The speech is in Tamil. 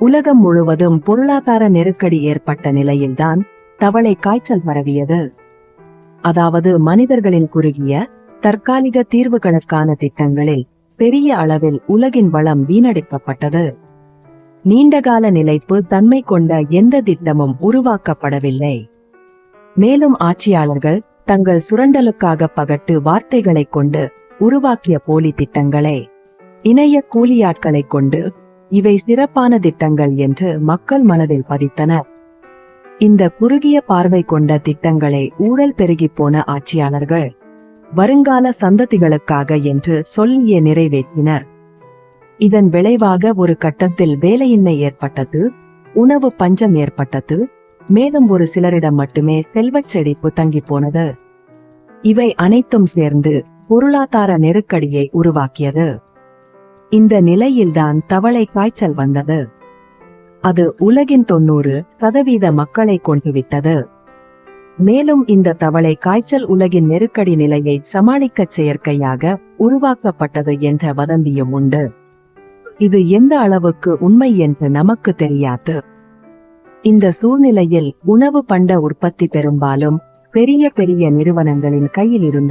உலகம் முழுவதும் பொருளாதார நெருக்கடி ஏற்பட்ட நிலையில்தான் தவளை காய்ச்சல் பரவியது. அதாவது மனிதர்களின் குறுகிய தற்காலிக தீர்வுகளுக்கான திட்டங்களில் பெரிய அளவில் உலகின் வளம் வீணடிக்கப்பட்டது. நீண்டகால நிலைப்பு தன்மை கொண்ட எந்த திட்டமும் உருவாக்கப்படவில்லை. மேலும் ஆட்சியாளர்கள் தங்கள் சுரண்டலுக்காக பகட்டு வார்த்தைகளை கொண்டு உருவாக்கிய போலி திட்டங்களை இணைய கூலியாட்களை கொண்டு இவை சிறப்பான திட்டங்கள் என்று மக்கள் மனதில் பதித்தனர் இந்த குறுகிய பார்வை கொண்ட திட்டங்களை ஊழல் பெருகி போன ஆட்சியாளர்கள் வருங்கால சந்ததிகளுக்காக என்று சொல்லிய நிறைவேற்றினர். இதன் விளைவாக ஒரு கட்டத்தில் வேலையின்மை ஏற்பட்டது உணவு பஞ்சம் ஏற்பட்டது மேலும் ஒரு சிலரிடம் மட்டுமே செல்வச் செழிப்பு தங்கி போனது. இவை அனைத்தும் சேர்ந்து பொருளாதார நெருக்கடியை உருவாக்கியது. இந்த நிலையில்தான் தவளை காய்ச்சல் வந்தது. அது உலகின் தொண்ணூறு சதவீத மக்களை கொண்டுவிட்டது மேலும் இந்த தவளை காய்ச்சல் உலகின் நெருக்கடி நிலையை சமாளிக்க செயற்கையாக உருவாக்கப்பட்டது என்ற வதந்தியும் உண்டு. இது எந்த அளவுக்கு உண்மை என்று நமக்கு தெரியாது. இந்த சூழ்நிலையில் உணவு பண்ட உற்பத்தி பெரும்பாலும் பெரிய பெரிய நிறுவனங்களின் கையில் இருந்து